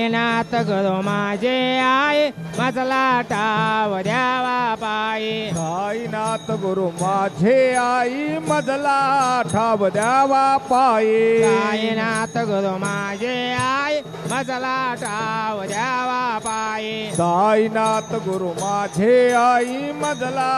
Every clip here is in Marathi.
साईनाथ गुरु माझे आहे मजला टाव द्यावा पायी. साईनाथ गुरु माझे आई मजला ठाव द्यावा पाये. साईनाथ गुरु माझे आहे मजला टाव द्यावा पायी. साईनाथ गुरु माझे आई मजला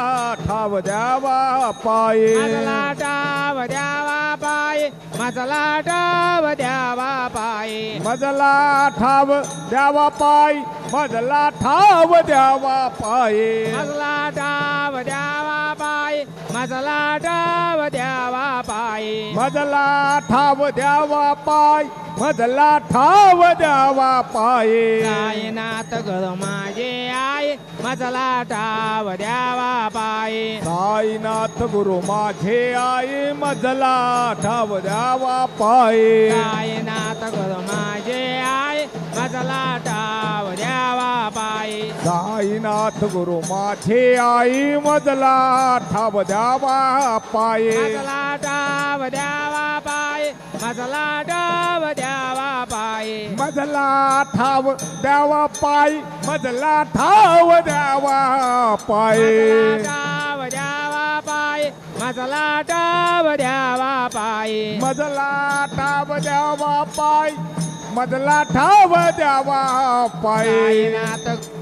ठाव द्यावा पाये. मजला टाव द्यावा पायी. मजला टाव द्यावा पायी. मजला ठाव द्यावा पाय. मजला ठाव द्यावा पाये. मजला टाव द्यावा पायी. मजला टाव द्यावा पायी. मजला ठाव द्यावा पाय. मजला ठाव द्यावा पाये. साईनाथ गुरु माझे आहे. मजला टाव द्यावा पायी साईनाथ गुरु माझे आई मजला ठाव द्यावा पाये. साईनाथ गुरु माझे आहे मजला टाव द्यावा पायी. साईनाथ गुरु माझे आई मजला ठाव द्यावा पाये. मजला टाव द्यावा पायी. मजला टाव द्यावा पायी. मजला ठाव द्यावा पाय. मजला ठाव द्यावा पाये. टाव द्यावा पायी. मजला टाव द्यावा पायी. मजला ठाव द्यावा पाय. मजला ठाव द्यावा पाये. Sainath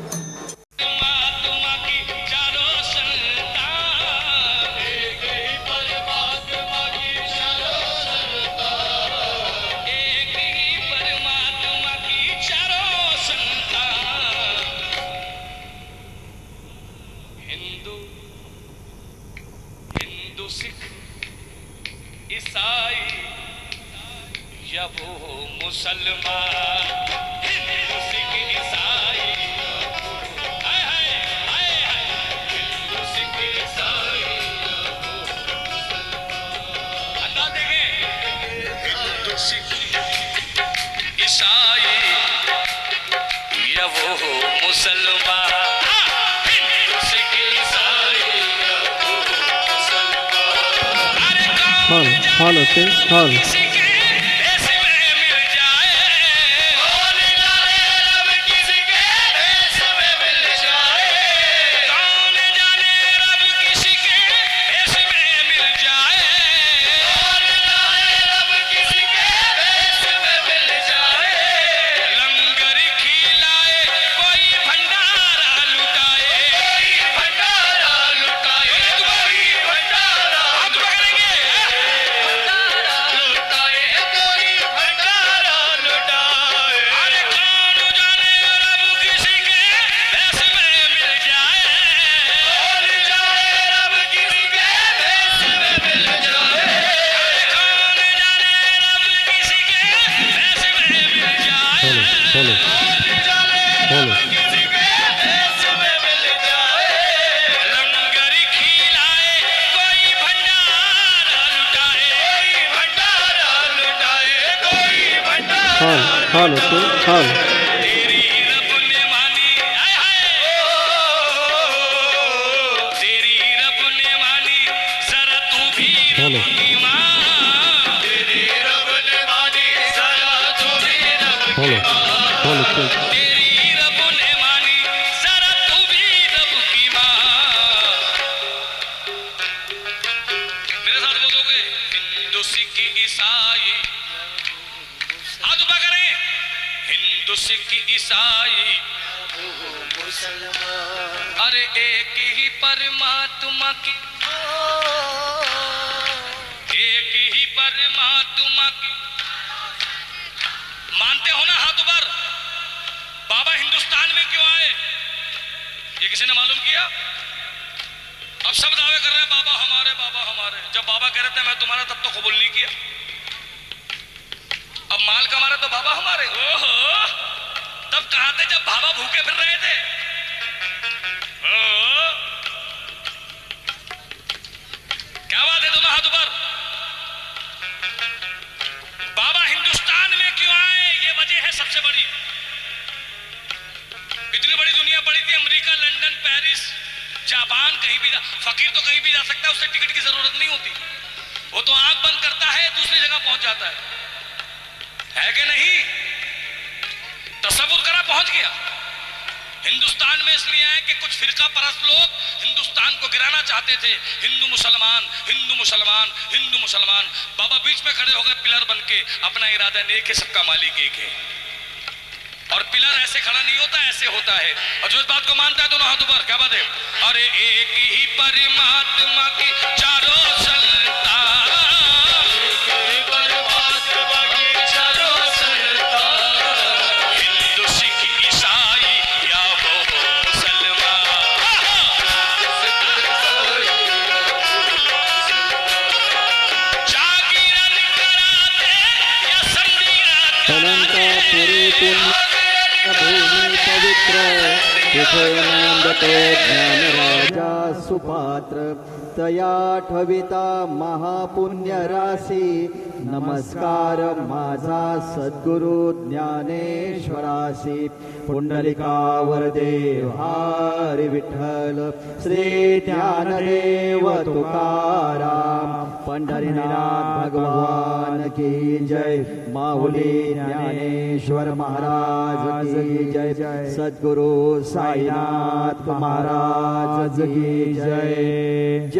Bhandara Hall, hall, okay, hall. तेरी रब दावे कर रहे हैं बाबा हमारे बाबा हमारे। जब बाबा कह रहे थे मैं तुम्हारा तब तो कबूल नहीं किया। अब माल कमा रहे तो बाबा हमारे। ओहो। तब कहा थे जब बाबा भूखे फिर रहे थे। क्या बात है दोनों हाथ ऊपर बाबा हिंदुस्तान में क्यों आए? ये वजह है सबसे बड़ी। इतनी बड़ी दुनिया पड़ी थी अमेरिका लंदन पेरिस। जापान कहीं भी जा, फकीर तो कहीं भी जा सकता है, उससे टिकट की ज़रूरत नहीं होती। वो तो आँख बंद करता है, दूसरी जगह पहुँच जाता है। है कि नहीं? तस्वुर करा, पहुँच गया। हिंदुस्तान में इसलिए है कि कुछ फिरका परस्त लोग हिंदुस्तान को गिराना चाहते थे। हिंदू मुसलमान हिंदू मुसलमान हिंदू मुसलमान। बाबा बीच में खड़े हो गए पिलर बन के, अपना इरादा नेक है सबका मालिक एक है। और पिलर ऐसे खड़ा नहीं होता ऐसे होता है। और जो इस बात को मानता है दोनों हाथों पर क्या बात है? अरे एक ही परमात्मा की चारों सुपात्र। तया ठविता महापुण्य राशी नमस्कार माझा सद्गुरु ज्ञानेश्वराशी। पुंडलिकावर देवारी विठ्ठल। श्री ज्ञानदेव तुकाराम। पंढरीनाथ भगवान की जय। माऊली ज्ञानेश्वर महाराज की जय जय। सद्गुरु साईनाथ महाराज की जय।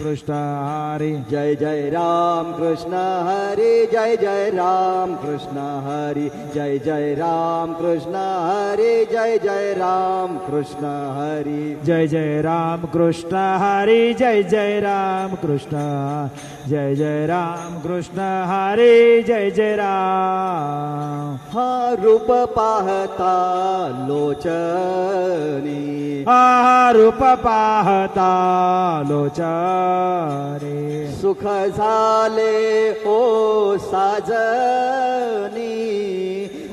कृष्ण हरी। जय जय राम कृष्ण हरे जय जय राम कृष्ण हरे। जय जय राम कृष्ण हरे जय जय राम कृष्ण हरे। जय जय राम कृष्ण हरी जय जय राम कृष्ण जय जय राम कृष्ण हरी जय जय राम। हा रूप पाहता लोचनी। हा रूप पाहता लोचारे सुख झाले ओ साजनी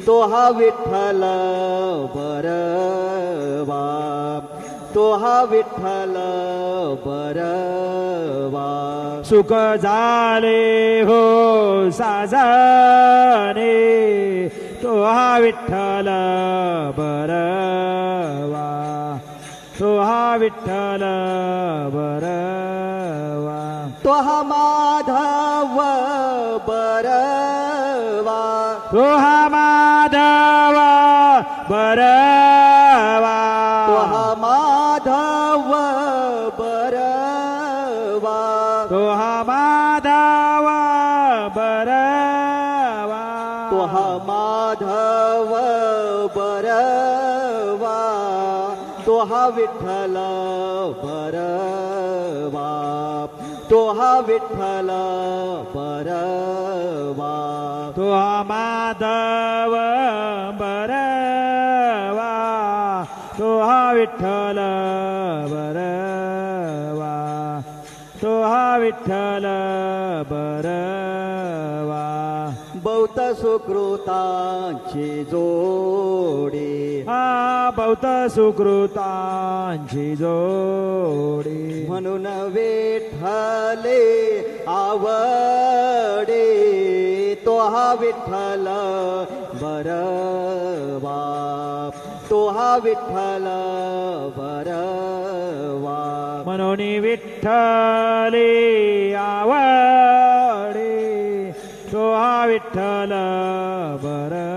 तो हा विठ्ठल बरवा। तो हा विठ्ठल बरवा। सुख झाले हो साजाने तो हा विठ्ठल बरवा। तो हा विठ्ठल बरवा। तो हा माधव बरवा। तो हा माधव बरवा। तो हा माधव बरवा। तो हा माधव बरवा। तो हा माधव बरवा। तो हा विठ्ठल विठ्ठल बरवा तो माधव बरवा. तो हा विठ्ठल बरवा. तो हा विठ्ठल बरवा. बौत सुकृतांची जोडी. हा बहुत सुकृतांची जोडी. म्हणून विठ्ठले आवडे तो हा विठ्ठल बरवा तो हा विठ्ठल बरवा म्हणून विठ्ठले आवडे तो हा विठ्ठल हा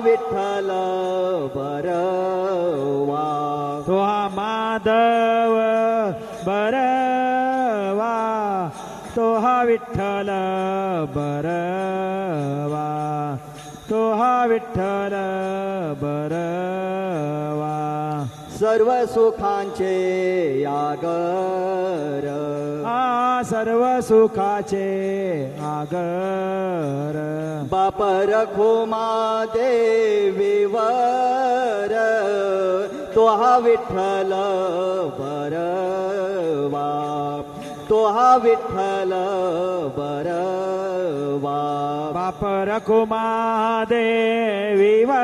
विठ्ठल बरवा. तो हा माधव बरवा. तो हा विठ्ठल बरवा. तो हा विठ्ठल बरवा. सर्व सुखांचे यागर. सर्व सुखाचे आगर. बाप रखो मा देवीवर तो हा विठ्ठल बरवा. तो हा विठ्ठल बरवा. बाप रखुमा देवीवर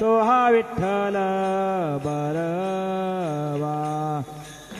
तो हा विठ्ठल बरवा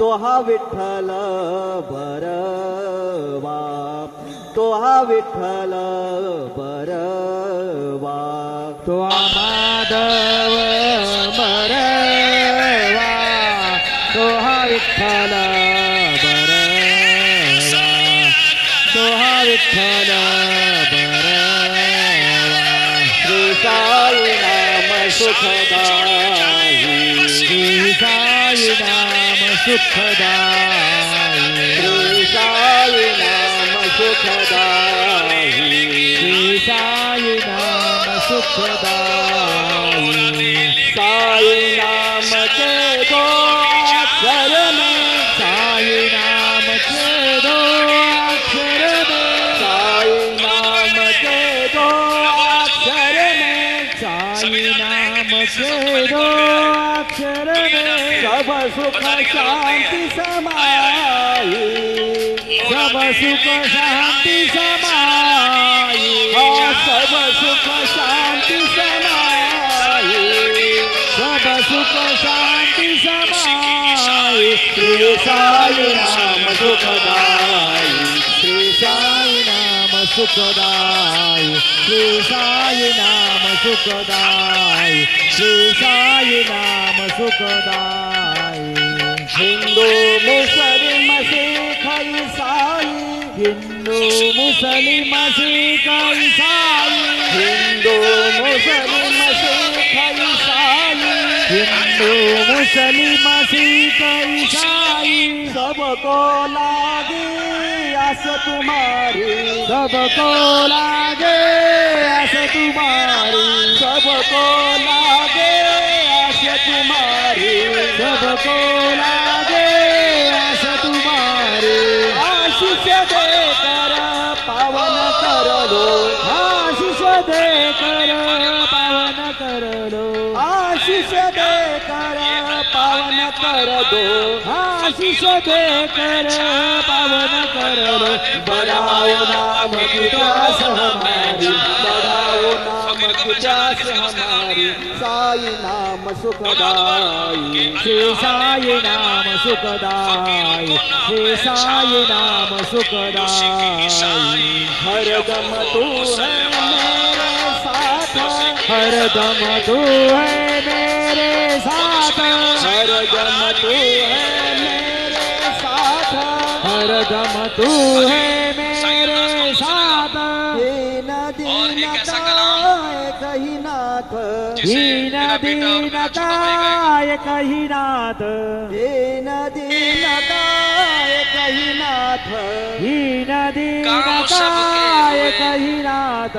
तो हा विठ्ठल बरवा. तो हा विठ्ठल बरवा. तो हा माधव बरवा. तो हा विठ्ठल बरवा. तो हा विठ्ठल बरवा. श्री साई नाम सुखदाई Sai na, na, sai na, na, sai na, na नाम के अक्षर में सब सुख शांति समाई सब सुख शांति समाई सब सुख शांति समाई सब सुख शांति समाई श्री साई नाम सुखदाई श्री साई సుఖదాయ. శ్రీ సాయి నామ సుఖదాయ. శ్రీ సాయి నామ సుఖదాయ. హిందూ ముసలిమ శేఖై సాయి. హిందూ ముసలిమ శేఖై సాయి. హిందూ ముసలిమ శేఖై సాయి. హిందూ ముసలిమ శేఖై సాయి. సబకో లాగే आस तुम्हारी सबको लागे आस तुम्हारी सबको लागे आस तुम्हारी सबको लागे आस तुम्हारी आशीष देकर पावन कर लो आशीष दे कर पावन कर लो आशीष पावन कर दो आशीष दे कर पावन कर लो बढ़ाओ नाम की प्यास हमारी बढ़ाओ नाम की प्यास हमारी साई नाम सुखदाई श्री साई नाम सुखदाई श्री साई नाम सुखदाई हर दम तू है मेरे साथ हर दम तू है मेरे साथ। हर दम तू है मेरे साथ। हर दम तू है मेरे साथ। दीन और दीन एक ऐसा कलाम कही नाथ। दीन मेरा बेटा और दीन मेरा छोटा भाई गाएगा। काय कही नाथ। दीन दीन कही नाथ दीन दीन काम सबके काय हुए। कही नाथ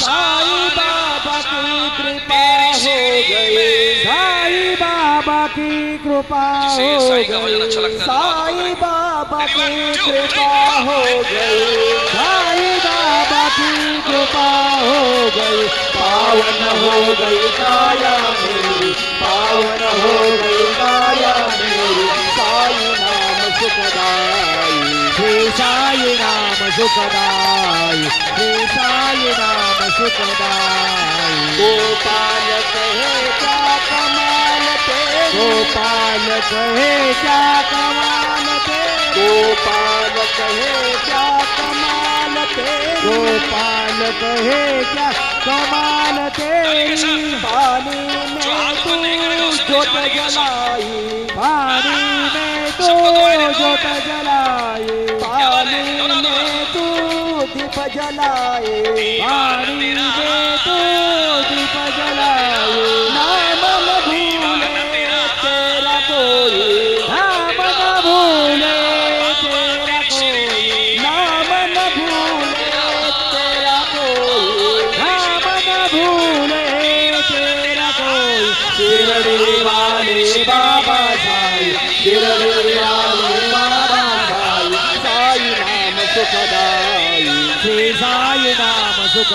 साई बाबा की कृपा हो गई साई बाबा की कृपा जिसे हो साईं का भजन अच्छा गई लगता है तो बहुत साई करें। बाबा की Anyone? Two, कृपा three, हो गई साई बाबा की कृपा हो गई पावन हो गई काया मेरी पावन हो गई काया मेरी साई नाम सुखदाई સાય નામ સુખદાય હે સાય નામ સુખદાય ગોપાલ કહે ક્યા કમાલ તે ગોપાલ કહે ક્યા કમાલ તે ગોપાલ કહે ક્યા કમાલ तेरी गोपाल कहे क्या कमाल तेरी पानी में तू जोत। जलाई पानी में तो जोत वाले? पानी। में तू दीप जलाए पानी में तो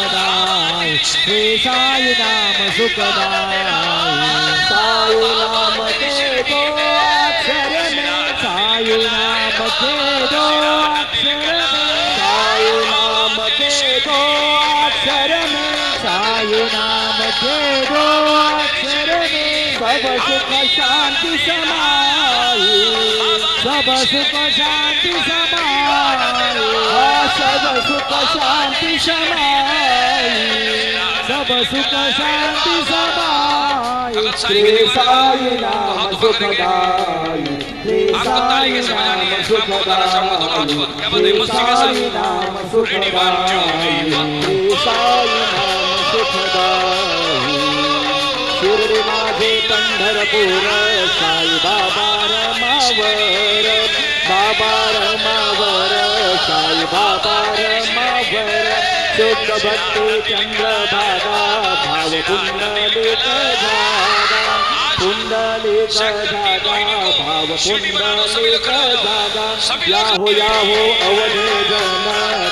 ಸುಖದಾಯ ಶ್ರೀ ಸಾಯಿ ನಾಮ ಸುಖದಾಯ ಸಾಯಿ ನಾಮ ಕೇದೋ ಅಕ್ಷರ ಮೇ ಸಾಯಿ ನಾಮ ಕೇದೋ ಅಕ್ಷರ ಸಾಯಿ ನಾಮ ಕೇದೋ ಅಕ್ಷರ ಮೇ ಸಾಯಿ ನಾಮ ಕೇದೋ ಅಕ್ಷರ ಮೇ ಸರ್ವ ಸುಖ ಶಾಂತಿ ಸಮಾಯ सब सुख शांति समाई हाँ, सब सुख शांति समाई सब सुख शांति समाई श्री साई नाम सुखदाई श्री आपको ताली साई कैसे बजानी है नाम इसमें आपको बताना चाहूंगा दोनों हाथ पर क्या बात है श्री मस्ती के साथ साई नाम सुखदाई श्री साई नाम सुखदाई शिर्डी माझे पंढरपूर साई बाबा रमावर बाबा रमावर साई बाबा रमावर शुद्ध भक्ती चंद्रभागा भाव कुंडलिक जागा कुंडलिक जागा भाव कुंडलिक जागा याहो याहो अवधे जन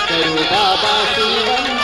करू बाबा श्रीवंदन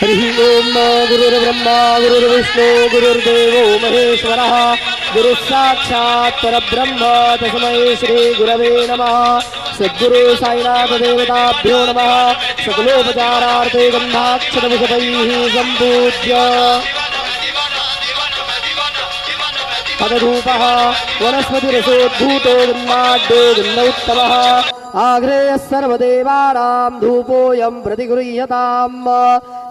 हरिः ओम गुरुर्ब्रह्मा गुरुर्विष्णु गुरुर्देवो महेश्वरः गुरुः साक्षात् परब्रह्म तस्मै श्रीगुरवे नमः। सद्गुरु साईनाथदेवताभ्यो नमः। सकलोपचारार्थे गन्धाक्षरमुखतैः सम्पूज्य। पदधूपः वनस्पतिरसोद्भूतो जन्माड्यो जन्म उत्तमः आग्रेयः सर्वदेवानां धूपोऽयं प्रतिगृह्यताम्।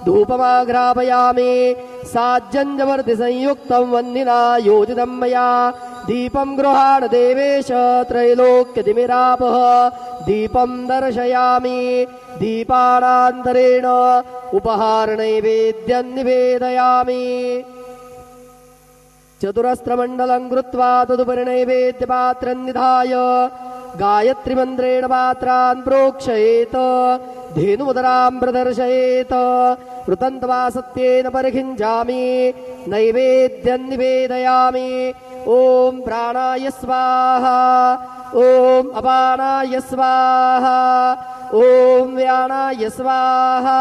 धूपमाघ्रापयामि साज्जञ्जवर्ति संयुक्तं वन्दिना योजितं मया। दीपं गृहाण देवेश त्रैलोक्यतिमिरापः। दीपं दर्शयामि। दीपानान्तरेण उपहारनैवेद्यं निवेदयामि। चतुरस्त्रमण्डलं कृत्वा तदुपरि नैवेद्यपात्रं निधाय गायत्रीमन्त्रेण पात्रान् प्रोक्षयेत धेनुमुदरां प्रदर्शयेत वृतन्त्वा सत्येन परिखिञ्जामि नैवेद्यं निवेदयामि ॐ प्राणाय स्वाहा ॐ अपानाय स्वाहा ॐ व्यानाय स्वाहा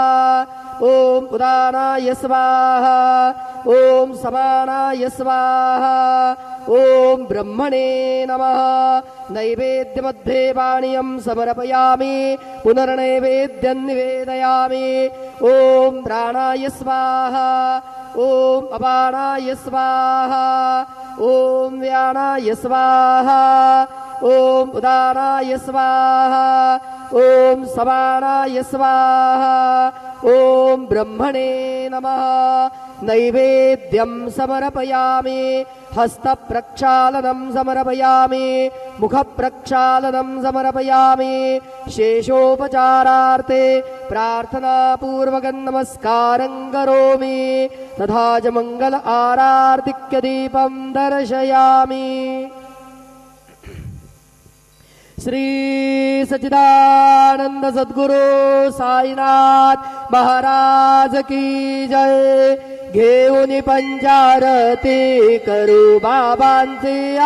ॐ उदानाय स्वाहा ॐ समानाय स्वाहा ॐ ब्रह्मणे नमः नैवेद्यमध्ये पानीयं समर्पयामि पुनर्नैवेद्यं निवेदयामि ॐ प्राणाय स्वाहा ॐ अपानाय स्वाहा ॐ व्यानाय स्वाहा ॐ उदानाय स्वाहा ॐ समानाय स्वाहा ॐ ब्रह्मणे नमः। नैवेद्यं समर्पयामि हस्तप्रक्षालनं समर्पयामि मुखप्रक्षालनं समर्पयामि शेषोपचारार्थे प्रार्थनापूर्वकं नमस्कारं करोमि। तथा च मङ्गल आरार्तिक्यदीपं दर्शयामि। श्री सच्चिदानंद सद्गुरु साईनाथ महाराज की जय। घेऊन पंचारती करू बाबांची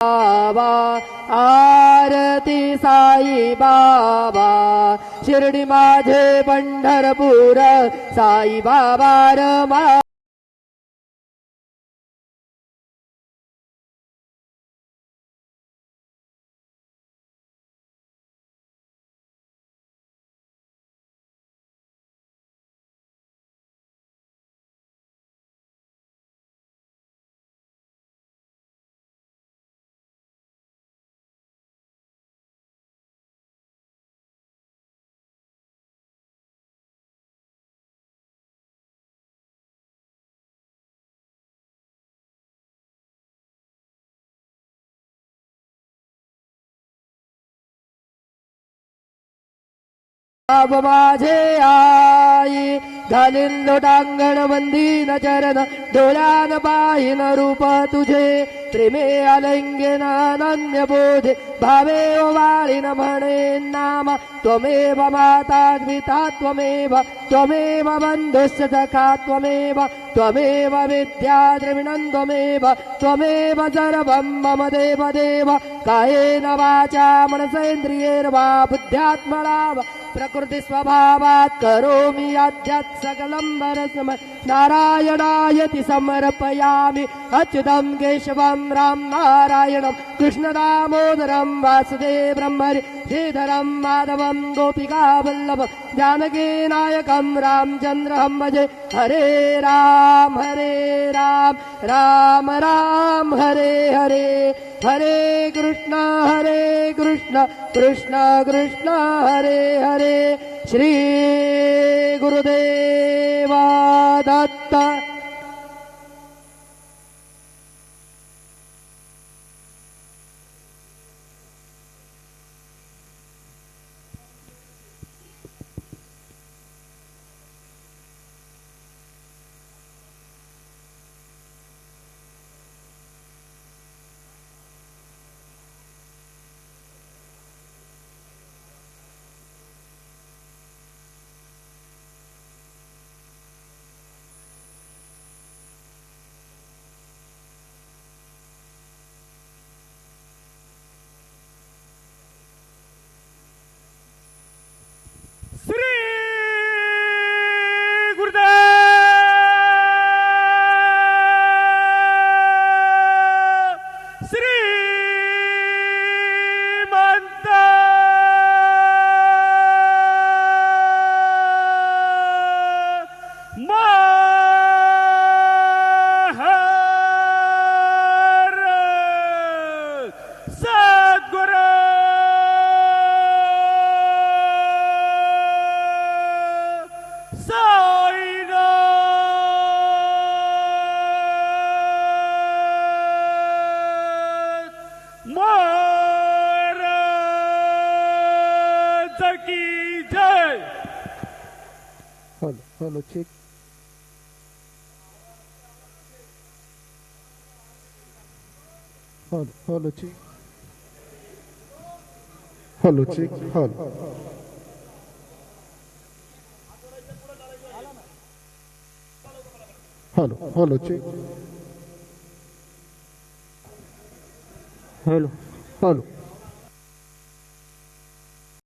बाबा आरती साई बाबा शिर्डी माझे पंढरपूर साई बाबा रमा माझे आई घालीन लोटांगण वंदीन चरण डोळ्यान पाहिन रूप तुझे प्रेमे आलिंगन अनन्य बोधे भावे वाळीन म्हणे नाम त्वमेव माता पिता त्वमेव त्वमेव बंधुश्च सखा त्वमेव त्वमेव विद्या द्रविणं त्वमेव त्वमेव सर्वं मम देव देव कायेन वाचा मनसेन्द्रियैर्वा बुद्ध्यात्मना प्रकृतिस्वभावात् करोमि याध्यात् सकलम् वरसम। नारायणायति समर्पयामि। अच्युतम् केशवम् राम् नारायणम् कृष्णदामोदरम् वासुदे ब्रह्मरि श्रीधरं माधवं गोपिका वल्लभं जानकी नायकं रामचन्द्रहं भजे। हरे राम हरे राम राम राम हरे हरे। हरे कृष्ण हरे कृष्ण कृष्ण कृष्ण हरे हरे। श्री गुरुदेवा Datta a kick. Hold, hold a chick. Hold a chick, hold. Hello, hello, chick. Hello, hello.